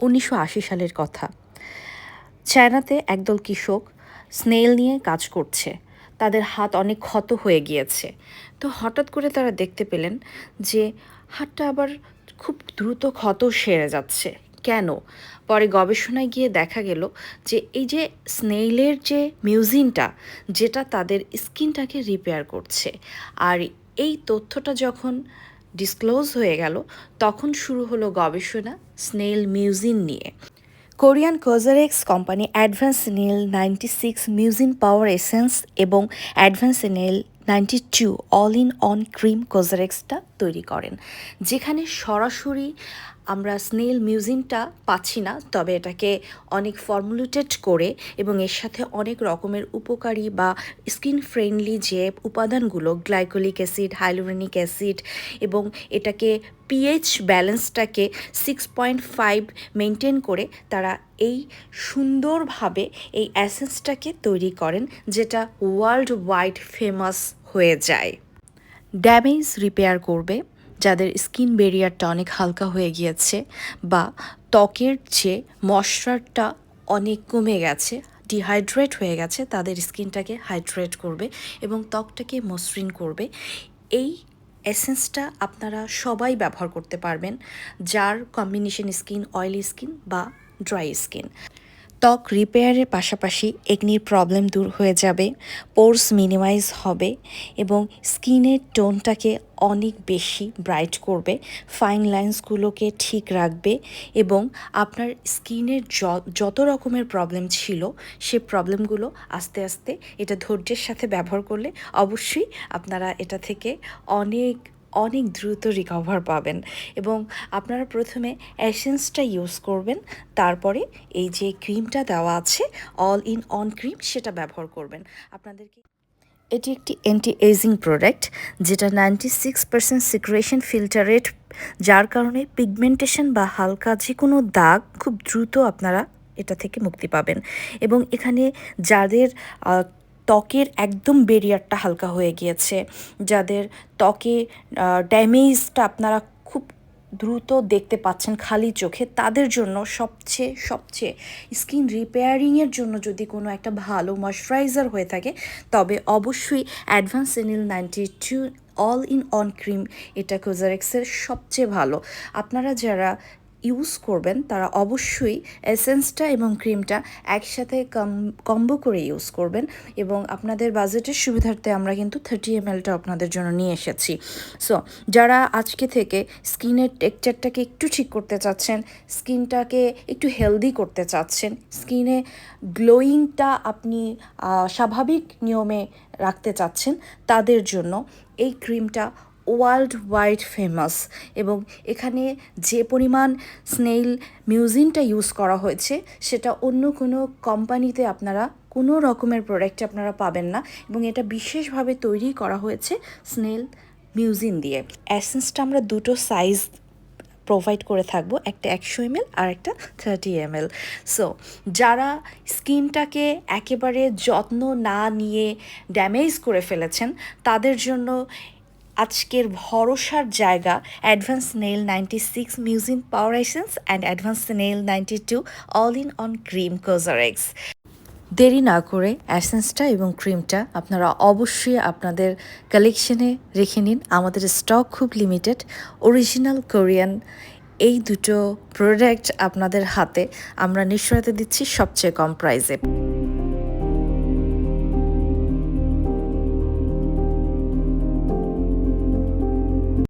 উনিশশো আশি সালের কথা। চায়নাতে একদল কৃষক স্নেল নিয়ে কাজ করছে। তাদের হাত অনেক ক্ষত হয়ে গিয়েছে। তো হঠাৎ করে তারা দেখতে পেলেন যে হাতটা আবার খুব দ্রুত ক্ষত সেরে যাচ্ছে। কেন? পরে গবেষণায় গিয়ে দেখা গেল যে এই যে স্নেইলের যে মিউজিনটা, যেটা তাদের স্কিনটাকে রিপেয়ার করছে। আর এই তথ্যটা যখন ডিসক্লোজ হয়ে গেল, তখন শুরু হলো গবেষণা স্নেল মিউজিন নিয়ে। Korean COSRX company advance snail ninety six mucin power essence এবং advance snail ninety two all in one cream কোজারেক্সটা তৈরি করেন, যেখানে সরাসরি আমরা স্নেল মিউজিনটা পাচ্ছি না, তবে এটাকে অনেক ফর্মুলেটেড করে এবং এর সাথে অনেক রকমের উপকারী বা স্কিন ফ্রেন্ডলি যে উপাদানগুলো গ্লাইকোলিক অ্যাসিড হাইলোরেনিক অ্যাসিড এবং এটাকে পিএইচ ব্যালেন্সটাকে সিক্স পয়েন্ট ফাইভ মেনটেন করে তারা এই সুন্দরভাবে এই অ্যাসেন্সটাকে তৈরি করেন, যেটা ওয়ার্ল্ড ওয়াইড ফেমাস হয়ে যায়। ড্যামেজ রিপেয়ার করবে। যাদের স্কিন ব্যারিয়ারটা অনেক হালকা হয়ে গিয়েছে বা ত্বকের যে ময়শ্চারটা অনেক কমে গেছে ডিহাইড্রেট হয়ে গেছে, তাদের স্কিনটাকে হাইড্রেট করবে এবং ত্বকটাকে মসৃণ করবে। এই এসেন্সটা আপনারা সবাই ব্যবহার করতে পারবেন, যার কম্বিনেশন স্কিন অয়েলি স্কিন বা ড্রাই স্কিন ত্বক রিপেয়ারের পাশাপাশি একনির প্রবলেম দূর হয়ে যাবে পোর্স মিনিমাইজ হবে এবং স্কিনের টোনটাকে অনেক বেশি ব্রাইট করবে ফাইন লাইন্সগুলোকে ঠিক রাখবে এবং আপনার স্কিনের যত রকমের প্রবলেম ছিল, সে প্রবলেমগুলো আস্তে আস্তে এটা ধৈর্যের সাথে ব্যবহার করলে অবশ্যই আপনারা এটা থেকে অনেক অনেক দ্রুত রিকভার পাবেন এবং আপনারা প্রথমে অ্যাসেন্সটা ইউজ করবেন, তারপরে এই যে ক্রিমটা দেওয়া আছে অল ইন অন ক্রিম সেটা ব্যবহার করবেন। আপনাদেরকে এটি একটি অ্যান্টি এজিং প্রোডাক্ট যেটা ninety six percent secretion filtrate যার কারণে পিগমেন্টেশন বা হালকা যে কোনো দাগ খুব দ্রুত আপনারা এটা থেকে মুক্তি পাবেন। এবং এখানে যাদের ত্বকের একদম বেরিয়ারটা হালকা হয়ে গিয়েছে, যাদের ত্বকে ড্যামেজটা আপনারা খুব দ্রুত দেখতে পাচ্ছেন খালি চোখে, তাদের জন্য সবচেয়ে সবচেয়ে স্কিন রিপেয়ারিংয়ের জন্য যদি কোনো একটা ভালো ময়শ্চারাইজার হয়ে থাকে, তবে অবশ্যই advance snail ninety two all in one cream এটা কোজারেক্সের সবচেয়ে ভালো। আপনারা যারা ইউজ করবেন, তারা অবশ্যই এসেন্সটা এবং ক্রিমটা একসাথে কম কম্বো করে ইউজ করবেন এবং আপনাদের বাজেটের সুবিধার্থে আমরা কিন্তু থার্টি এম এলটা আপনাদের জন্য নিয়ে এসেছি। সো যারা আজকে থেকে স্কিনের টেক্সচারটাকে একটু ঠিক করতে চাচ্ছেন, স্কিনটাকে একটু হেলদি করতে চাচ্ছেন, স্কিনে গ্লোয়িংটা আপনি স্বাভাবিক নিয়মে রাখতে চাচ্ছেন, তাদের জন্য এই ক্রিমটা ওয়ার্ল্ড ওয়াইড ফেমাস এবং এখানে যে পরিমাণ স্নেইল মিউজিনটা ইউজ করা হয়েছে, সেটা অন্য কোনো কোম্পানিতে আপনারা কোনো রকমের প্রোডাক্টে আপনারা পাবেন না এবং এটা বিশেষভাবে তৈরি করা হয়েছে স্নেল মিউজিন দিয়ে। অ্যাসেন্সটা আমরা দুটো সাইজ প্রোভাইড করে থাকব, একটা একশো এমএল আর একটা থার্টি এমএল সো যারা স্কিনটাকে একেবারে যত্ন না নিয়ে ড্যামেজ করে ফেলেছেন, তাদের জন্য আজকের ভরসার জায়গা advance snail ninety six mucin power essence and advance snail ninety two all in one cream COSRX দেরি না করে অ্যাসেন্সটা এবং ক্রিমটা আপনারা অবশ্যই আপনাদের কালেকশনে রেখে নিন। আমাদের স্টক খুব লিমিটেড অরিজিনাল কোরিয়ান এই দুটো প্রোডাক্ট আপনাদের হাতে। আমরা নিশ্চয়তা দিচ্ছি সবচেয়ে কম প্রাইসে